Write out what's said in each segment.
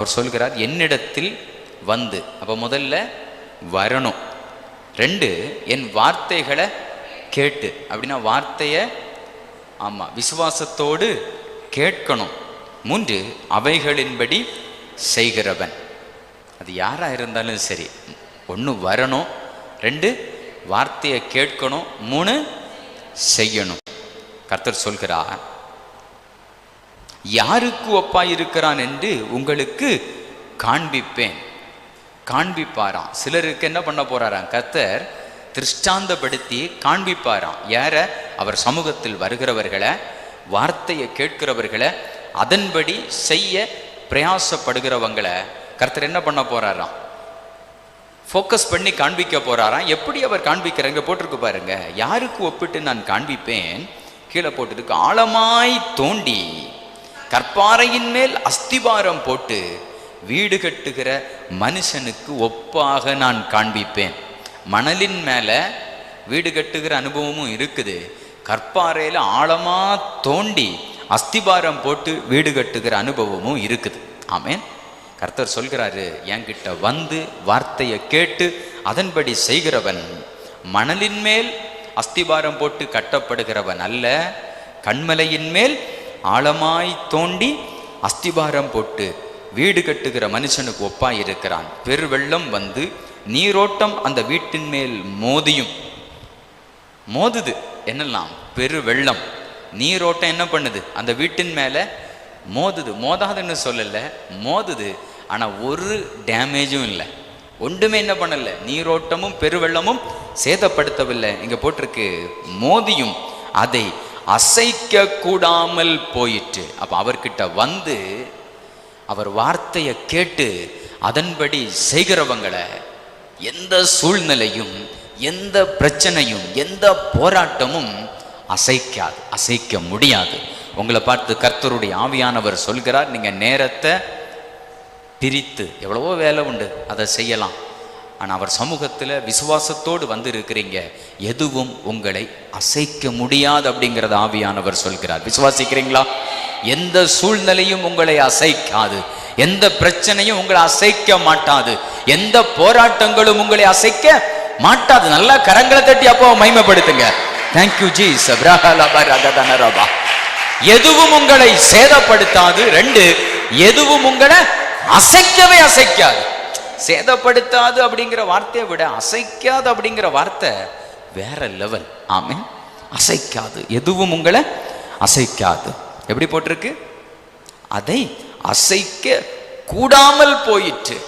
அவர் சொல்கிறார் என்னிடத்தில் வந்து அப்போ முதல்ல வரணும். ரெண்டு என் வார்த்தைகளை கேட்டு அப்படின்னா வார்த்தையை ஆமாம் விசுவாசத்தோடு கேட்கணும். மூன்று அவைகளின்படி செய்கிறவன். அது யாராக இருந்தாலும் சரி ஒன்று வரணும் ரெண்டு வார்த்தையை கேட்கணும் மூணு செய்யணும். கர்த்தர் சொல்கிறார் யாருக்கு ஒப்பாயிருக்கிறான் என்று உங்களுக்கு காண்பிப்பேன். காண்பிப்பாராம். சிலருக்கு என்ன பண்ண போறாராம்? கர்த்தர் திருஷ்டாந்தப்படுத்தி காண்பிப்பாராம். யார? அவர் சமூகத்தில் வருகிறவர்களை வார்த்தையை கேட்கிறவர்களை அதன்படி செய்ய பிரயாசப்படுகிறவங்களை கர்த்தர் என்ன பண்ண போறாராம்? ஃபோக்கஸ் பண்ணி காண்பிக்க போறாராம். எப்படி அவர் காண்பிக்கிறாங்க போட்டிருக்கு பாருங்க. யாருக்கு ஒப்பிட்டு நான் காண்பிப்பேன்? கீழே போட்டிருக்கு. ஆழமாய் தோண்டி கற்பாறையின் மேல் அஸ்திபாரம் போட்டு வீடு கட்டுகிற மனுஷனுக்கு ஒப்பாக நான் காண்பிப்பேன். மணலின் மேலே வீடு கட்டுகிற அனுபவமும் இருக்குது. கற்பாறையில் ஆழமாக தோண்டி அஸ்திபாரம் போட்டு வீடு கட்டுகிற அனுபவமும் இருக்குது. ஆமேன். கர்த்தர் சொல்கிறாரு என்கிட்ட வந்து வார்த்தையை கேட்டு அதன்படி செய்கிறவன் மணலின் மேல் அஸ்திபாரம் போட்டு கட்டப்படுகிறவன் அல்ல கண்மலையின் மேல் ஆழமாய் தோண்டி அஸ்திபாரம் போட்டு வீடு கட்டுகிற மனுஷனுக்கு ஒப்பாய் இருக்கிறான் பெருவெள்ளம் வந்து நீரோட்டம் அந்த வீட்டின் மேல் மோதியும். மோதுது. என்னெல்லாம்? பெரு வெள்ளம் நீரோட்டம் என்ன பண்ணுது? அந்த வீட்டின் மேலே மோதுது. மோதாதுன்னு சொல்லலை. மோதுது. ஆனால் ஒரு டேமேஜும் இல்லை. ஒன்றுமே என்ன பண்ணலை? நீரோட்டமும் பெருவெள்ளமும் சேதப்படுத்தவில்லை. இங்கே போட்டிருக்கு மோதியும். அதை அசைக்க கூடாமல் போயிட்டு அப்ப அவர்கிட்ட வந்து அவர் வார்த்தையை கேட்டு அதன்படி செய்கிறவங்களை எந்த சூழ்நிலையும் எந்த பிரச்சனையும் எந்த போராட்டமும் அசைக்காது அசைக்க முடியாது. உங்களை பார்த்து கர்த்தருடைய ஆவியானவர் சொல்கிறார் நீங்க நேரத்தை பிரித்து எவ்வளவோ வேலை உண்டு அதை செய்யலாம். ஆனால் அவர் சமூகத்தில் விசுவாசத்தோடு வந்து இருக்கிறீங்க எதுவும் உங்களை அசைக்க முடியாது அப்படிங்கிறத ஆவியானவர் சொல்கிறார். விசுவாசிக்கிறீங்களா? எந்த சூழ்நிலையும் உங்களை அசைக்காது. எந்த பிரச்சனையும் உங்களை அசைக்க மாட்டாது. எந்த போராட்டங்களும் உங்களை அசைக்க மாட்டாது. நல்லா கரங்களை தட்டி அப்போ மகிமைப்படுத்துங்க. தேங்க்யூ ஜி ரபா. எதுவும் உங்களை சேதப்படுத்தாது. ரெண்டு எதுவும் உங்களை அசைக்கவே அசைக்காது. சேதப்படுத்தாது அப்படிங்கிற வார்த்தையை விட அசைக்காது அப்படிங்கிற வார்த்தை வேற லெவல் ஆமே அசைக்காது. எதுவும் உங்களை அசைக்காது. எப்படி போட்டிருக்கு? அதை அசைக்க கூடாமல் போயிற்று.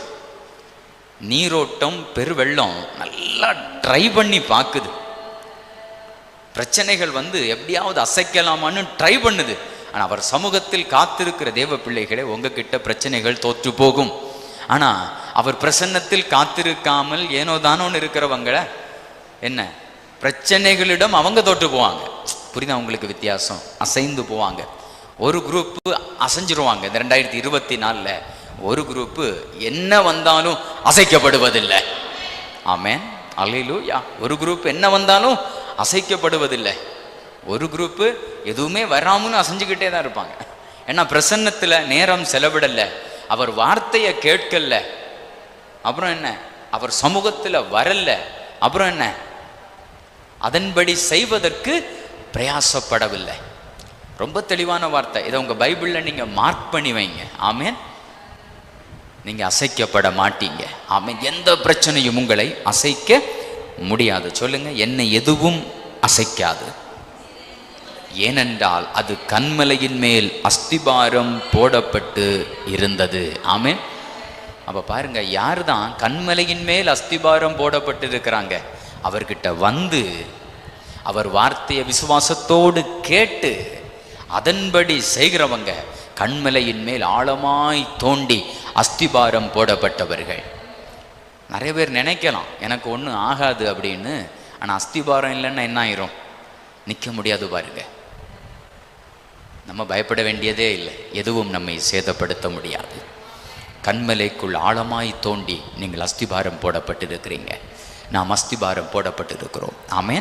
நீரோட்டம் பெருவெள்ளம் நல்லா ட்ரை பண்ணி பார்க்குது. பிரச்சனைகள் வந்து எப்படியாவது அசைக்கலாமான்னு ட்ரை பண்ணுது. ஆனால் அவர் சமூகத்தில் காத்திருக்கிற தேவ பிள்ளைகளே உங்ககிட்ட பிரச்சனைகள் தோற்று போகும் ஆனால் அவர் பிரசன்னத்தில் காத்திருக்காமல் ஏனோ தானோன்னு இருக்கிறவங்களை என்ன பிரச்சனைகளிடம் அவங்க தோற்று போவாங்க. புரியுதா உங்களுக்கு வித்தியாசம்? அசைந்து போவாங்க. ஒரு குரூப்பு அசைஞ்சிருவாங்க. இந்த ரெண்டாயிரத்தி இருபத்தி நாலில் ஒரு குரூப்பு என்ன வந்தாலும் அசைக்கப்படுவதில்லை. ஆமேன். அலையிலூயா ஒரு குரூப் என்ன வந்தாலும் அசைக்கப்படுவதில்லை. ஒரு குரூப்பு எதுவுமே வராமன்னு அசைஞ்சுக்கிட்டே தான் இருப்பாங்க. ஏன்னா பிரசன்னத்தில் நேரம் செலவிடலை. அவர் வார்த்தையை கேட்கல. அப்புறம் என்ன? அவர் சமூகத்தில் வரல. அப்புறம் என்ன? அதன்படி செய்வதற்கு பிரயாசப்படவில்லை. ரொம்ப தெளிவான வார்த்தை. இதை உங்கள் பைபிளில் நீங்கள் மார்க் பண்ணி வைங்க. ஆமேன். நீங்கள் அசைக்கப்பட மாட்டீங்க. ஆமேன். எந்த பிரச்சனையும் உங்களை அசைக்க முடியாது. சொல்லுங்கள் என்னை எதுவும் அசைக்காது. ஏனென்றால் அது கண்மலையின் மேல் அஸ்திபாரம் போடப்பட்டு இருந்தது. ஆமேன். அப்போ பாருங்க யார் தான் கண்மலையின் மேல் அஸ்திபாரம் போடப்பட்டு இருக்கிறாங்க அவர்கிட்ட வந்து அவர் வார்த்தையை விசுவாசத்தோடு கேட்டு அதன்படி செய்கிறவங்க கண்மலையின் மேல் ஆழமாய் தோண்டி அஸ்திபாரம் போடப்பட்டவர்கள். நிறைய பேர் நினைக்கலாம் எனக்கு ஒன்றும் ஆகாது அப்படின்னு ஆனால் அஸ்திபாரம் இல்லைன்னா என்ன ஆயிரும்? நிற்க முடியாது பாருங்கள் நம்ம பயப்பட வேண்டியதே இல்லை. எதுவும் நம்மை சேதப்படுத்த முடியாது. கண்மலைக்குள் ஆழமாய் தோண்டி நீங்கள் அஸ்திபாரம் போடப்பட்டிருக்கிறீங்க. நாம் அஸ்திபாரம் போடப்பட்டிருக்கிறோம். ஆமேன்.